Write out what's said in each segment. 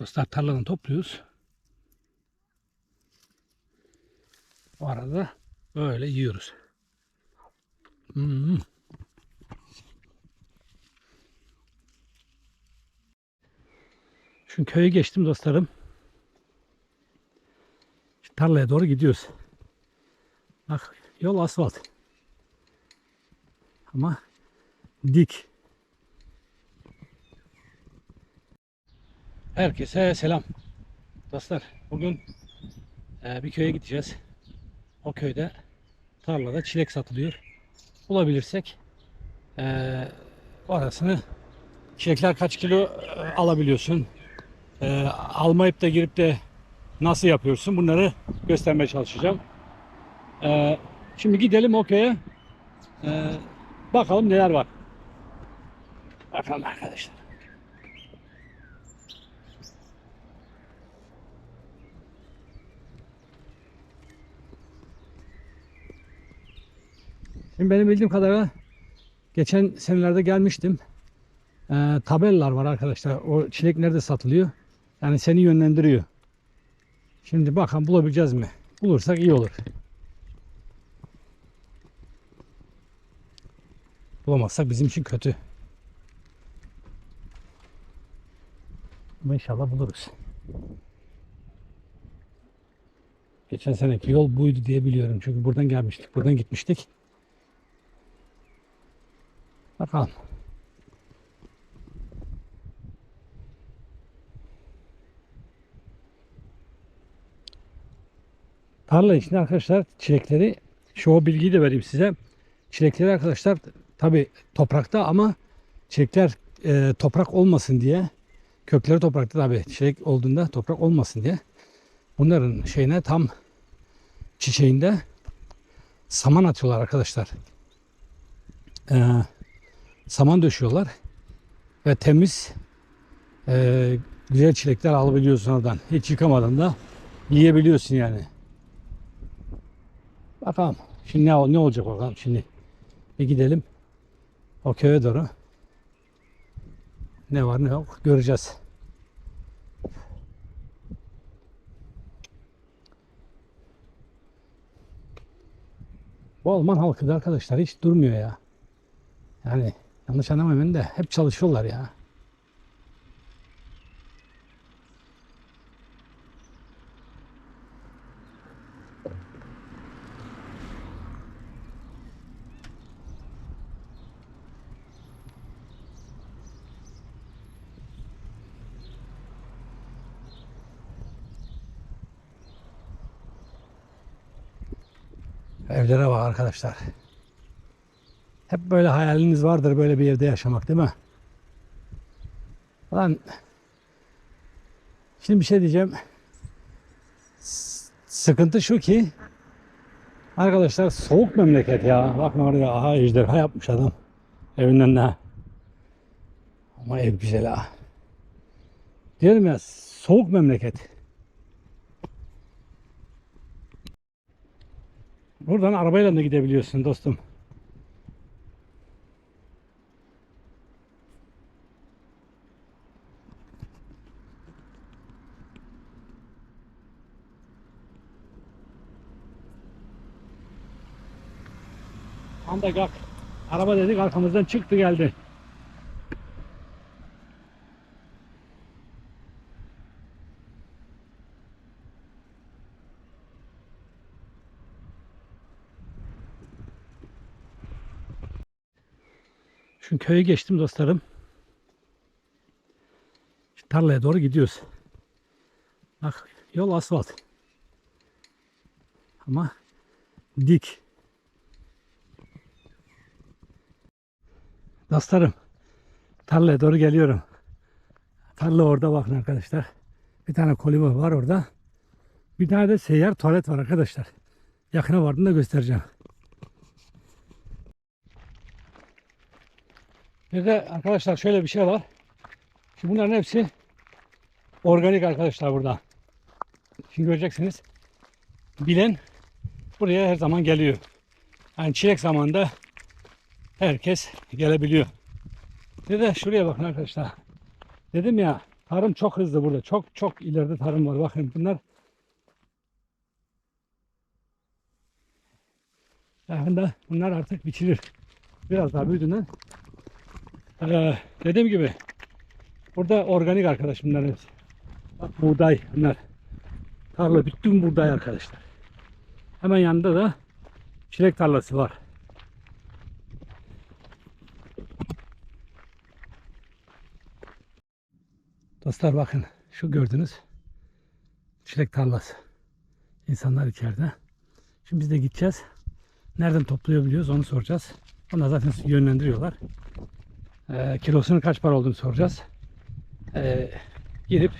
Dostlar tarladan topluyoruz. O arada böyle yiyoruz. Hmm. Şu köyü geçtim dostlarım. Şu tarlaya doğru gidiyoruz. Bak yol asfalt. Ama dik. Herkese selam. Dostlar bugün e, bir köye gideceğiz. O köyde tarlada çilek satılıyor. Bulabilirsek e, orasını çilekler kaç kilo e, alabiliyorsun. Almayıp da girip de nasıl yapıyorsun bunları göstermeye çalışacağım. Şimdi gidelim o köye. Bakalım neler var. Bakalım arkadaşlar. Şimdi benim bildiğim kadarıyla geçen senelerde gelmiştim. Ee, tabelalar var arkadaşlar. O çilek nerede satılıyor? Yani seni yönlendiriyor. Şimdi bakalım bulabileceğiz mi? Bulursak iyi olur. Bulamazsak bizim için kötü. Ama inşallah buluruz. Geçen seneki yol buydu diye biliyorum. Çünkü buradan gelmiştik. Buradan gitmiştik. Bakalım. Tarla içinde arkadaşlar çilekleri şu o bilgiyi de vereyim size. Çilekleri arkadaşlar tabi toprakta ama çilekler e, toprak olmasın diye kökleri toprakta tabi çilek olduğunda toprak olmasın diye bunların şeyine tam çiçeğinde saman atıyorlar arkadaşlar. Ee, saman döşüyorlar ve temiz e, güzel çilekler alabiliyorsun oradan. Hiç yıkamadan da yiyebiliyorsun yani. Bakalım. Şimdi ne, ne olacak bakalım şimdi. Bir gidelim o köye doğru. Ne var ne yok göreceğiz. Bu Alman halkı da arkadaşlar hiç durmuyor ya. Yani yanlış anlamayın de hep çalışıyorlar ya. Evlere bak arkadaşlar. Hep böyle hayaliniz vardır böyle bir evde yaşamak değil mi? Lan şimdi bir şey diyeceğim. Sıkıntı şu ki arkadaşlar soğuk memleket ya. Bakın oraya aha ejderha yapmış adam. Evinden ne? Ama ev güzel ha. Diyorum ya soğuk memleket. Buradan arabayla da gidebiliyorsun dostum. Anda kalk. Araba dedik arkamızdan çıktı geldi. Şu köyü geçtim dostlarım. Şu tarlaya doğru gidiyoruz. Bak yol asfalt. Ama dik. Dostlarım tarlaya doğru geliyorum. Tarla orada bakın arkadaşlar. Bir tane koliva var orada. Bir tane de seyyar tuvalet var arkadaşlar. Yakına vardığında göstereceğim. Bir de arkadaşlar şöyle bir şey var. Şimdi bunların hepsi organik arkadaşlar burada. Şimdi göreceksiniz. Bilen buraya her zaman geliyor. Yani çilek zamanında herkes gelebiliyor. Bir de şuraya bakın arkadaşlar. Dedim ya Tarım çok hızlı burada. Çok çok ileride tarım var. Bakın bunlar yakında bunlar artık biçilir. Biraz daha büyüdüğünden. Ee, dediğim gibi burada organik arkadaş bunlar hepsi. Bak buğday bunlar. Tarla bütün buğday arkadaşlar. Hemen yanında da çilek tarlası var. Dostlar bakın şu gördünüz çilek tarlası. İnsanlar içeride. Şimdi biz de gideceğiz. Nereden topluyor biliyoruz onu soracağız. Onlar zaten yönlendiriyorlar. Ee, kilosunun kaç para olduğunu soracağız. Ee, gidip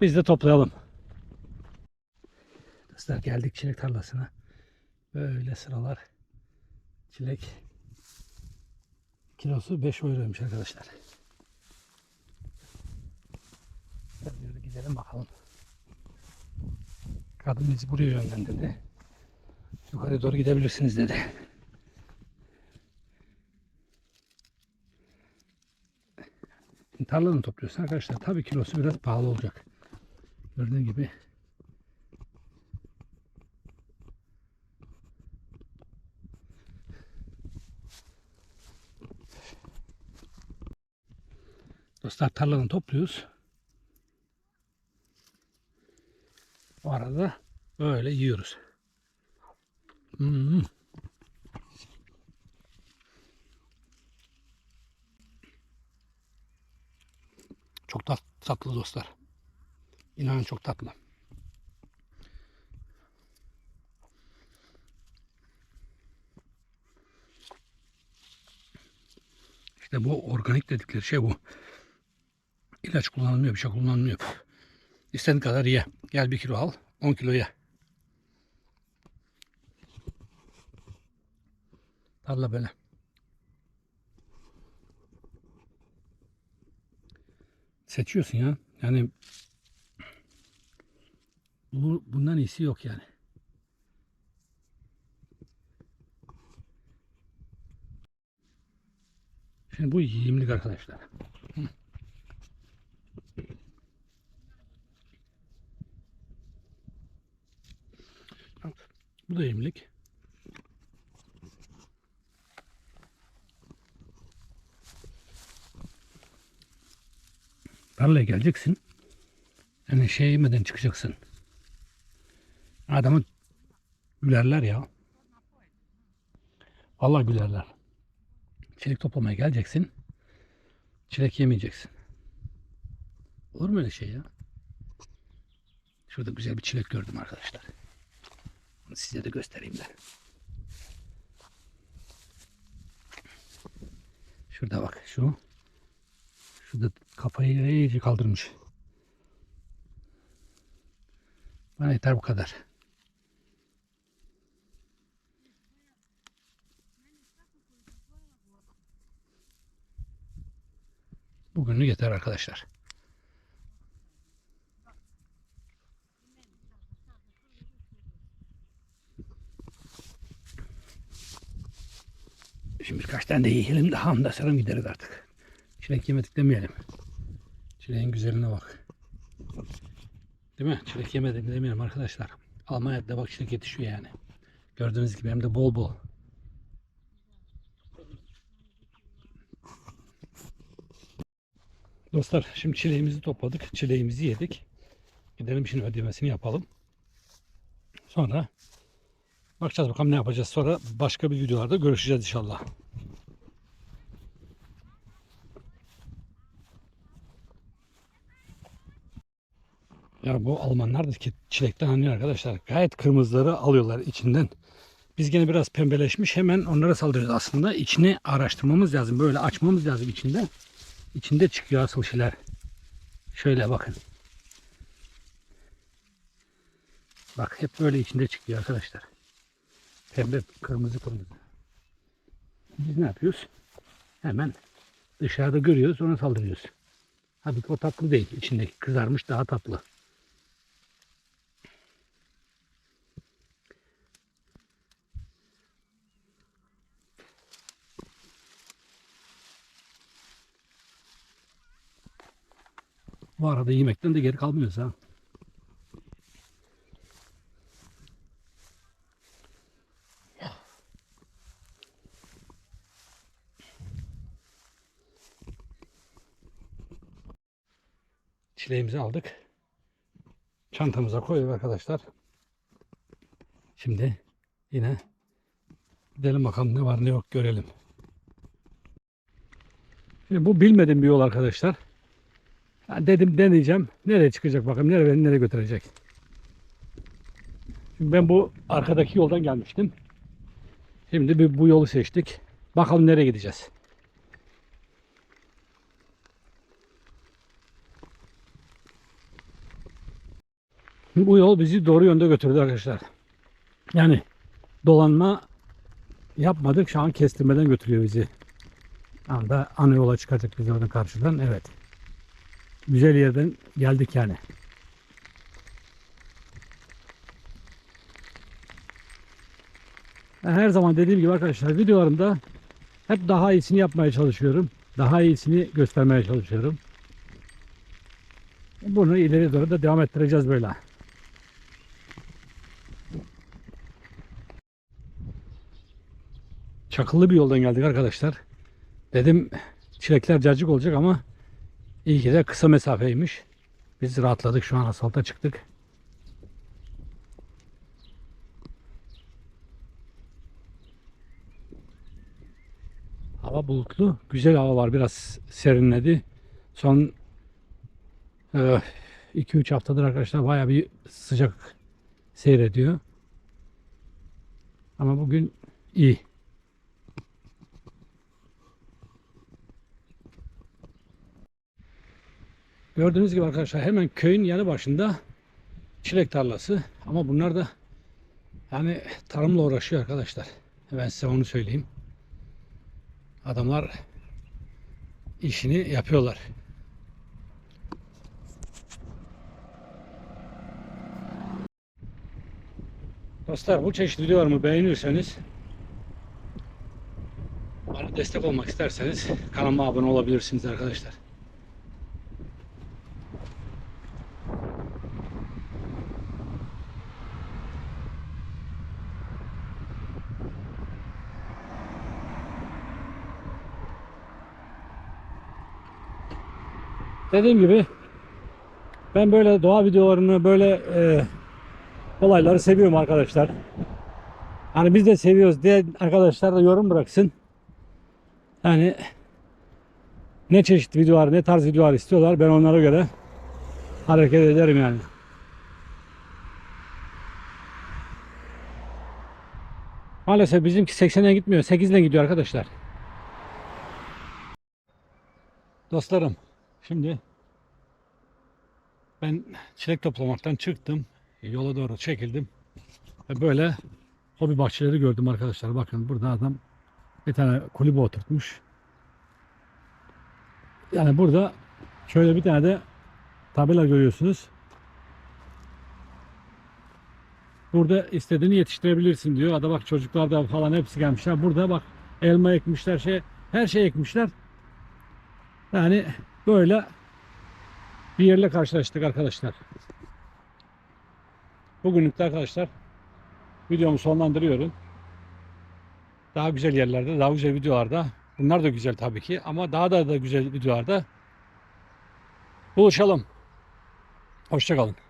biz de toplayalım. Dostlar geldik çilek tarlasına. Böyle sıralar. Çilek kilosu 5 euroymuş arkadaşlar. Yürü gidelim bakalım. Kadın bizi buraya yönlendirdi. Yukarı doğru gidebilirsiniz dedi. Tarladan topluyorsun arkadaşlar. Tabii kilosu biraz pahalı olacak. Gördüğün gibi Dostlar tarladan topluyoruz. Arada böyle yiyoruz. Hmm. Çok tat, tatlı dostlar. İnanın çok tatlı. İşte bu organik dedikleri şey bu. İlaç kullanılmıyor, bir şey kullanılmıyor. İstediğin kadar ye. Gel bir kilo al, 10 kilo ye. Tarla böyle. Seçiyorsun ya. Yani bu, bundan iyisi yok yani. Şimdi bu yiyimlik arkadaşlar. Bu da yiyimlik. Tarlaya geleceksin. Yani şey yemeden çıkacaksın. Adamı gülerler ya. Vallahi gülerler. Çilek toplamaya geleceksin. Çilek yemeyeceksin. Olur mu öyle şey ya? Şurada güzel bir çilek gördüm arkadaşlar. Onu size de göstereyim de. Şurada bak şu. Şurada kafayı iyice kaldırmış. Bana yeter bu kadar. Bugünlük yeter arkadaşlar. Tane de yiyelim de hamda sarım gideriz artık. Çilek yemedik demeyelim. Çileğin güzeline bak. Değil mi? Çilek yemedik demeyelim arkadaşlar. Almanya'da bak çilek yetişiyor yani. Gördüğünüz gibi hem de bol bol. Dostlar şimdi çileğimizi topladık. Çileğimizi yedik. Gidelim şimdi ödemesini yapalım. Sonra bakacağız bakalım ne yapacağız. Sonra başka bir videolarda görüşeceğiz inşallah. Ya bu Almanlar da ki çilekten anlıyor arkadaşlar. Gayet kırmızıları alıyorlar içinden. Biz gene biraz pembeleşmiş hemen onlara saldırıyoruz aslında. İçini araştırmamız lazım. Böyle açmamız lazım içinde. İçinde çıkıyor asıl şeyler. Şöyle bakın. Bak hep böyle içinde çıkıyor arkadaşlar. Pembe, kırmızı kırmızı. Biz ne yapıyoruz? Hemen dışarıda görüyoruz ona saldırıyoruz. Halbuki o tatlı değil. İçindeki kızarmış daha tatlı. Bu arada yemekten de geri kalmıyoruz ha. Çileğimizi aldık. Çantamıza koyduk arkadaşlar. Şimdi yine gidelim bakalım ne var ne yok görelim. Şimdi bu bilmediğim bir yol arkadaşlar. Dedim deneyeceğim. Nereye çıkacak bakayım. Nereye beni nereye götürecek. Şimdi ben bu arkadaki yoldan gelmiştim. Şimdi bir bu yolu seçtik. Bakalım nereye gideceğiz. Bu yol bizi doğru yönde götürdü arkadaşlar. Yani dolanma yapmadık. Şu an kestirmeden götürüyor bizi. Anda ana yola çıkacak biz oradan karşıdan. Evet. Güzel yerden geldik yani. Her zaman dediğim gibi arkadaşlar videolarımda hep daha iyisini yapmaya çalışıyorum. Daha iyisini göstermeye çalışıyorum. Bunu ileri doğru da devam ettireceğiz böyle. Çakıllı bir yoldan geldik arkadaşlar. Dedim çilekler cacık olacak ama iyi ki de kısa mesafeymiş. Biz rahatladık şu an asfalta çıktık. Hava bulutlu. Güzel hava var. Biraz serinledi. Son 2-3 haftadır arkadaşlar baya bir sıcak seyrediyor. Ama bugün iyi. Gördüğünüz gibi arkadaşlar hemen köyün yanı başında çilek tarlası. Ama bunlar da yani tarımla uğraşıyor arkadaşlar. Ben size onu söyleyeyim. Adamlar işini yapıyorlar. Dostlar bu çeşit videolarımı beğenirseniz bana destek olmak isterseniz kanalıma abone olabilirsiniz arkadaşlar. Dediğim gibi ben böyle doğa videolarını böyle e, olayları seviyorum arkadaşlar. Hani biz de seviyoruz diye arkadaşlar da yorum bıraksın. Yani ne çeşit videolar, ne tarz videolar istiyorlar ben onlara göre hareket ederim yani. Maalesef bizimki 80'e gitmiyor. 8'le gidiyor arkadaşlar. Dostlarım şimdi ben çilek toplamaktan çıktım. Yola doğru çekildim. Ve böyle hobi bahçeleri gördüm arkadaşlar. Bakın burada adam bir tane kulübe oturtmuş. Yani burada şöyle bir tane de tabela görüyorsunuz. Burada istediğini yetiştirebilirsin diyor. Ada bak çocuklar da falan hepsi gelmişler. Burada bak elma ekmişler, şey her şey ekmişler. Yani böyle bir yerle karşılaştık arkadaşlar. Bugünlük de arkadaşlar videomu sonlandırıyorum. Daha güzel yerlerde, daha güzel videolarda. Bunlar da güzel tabii ki ama daha da da güzel videolarda buluşalım. Hoşçakalın.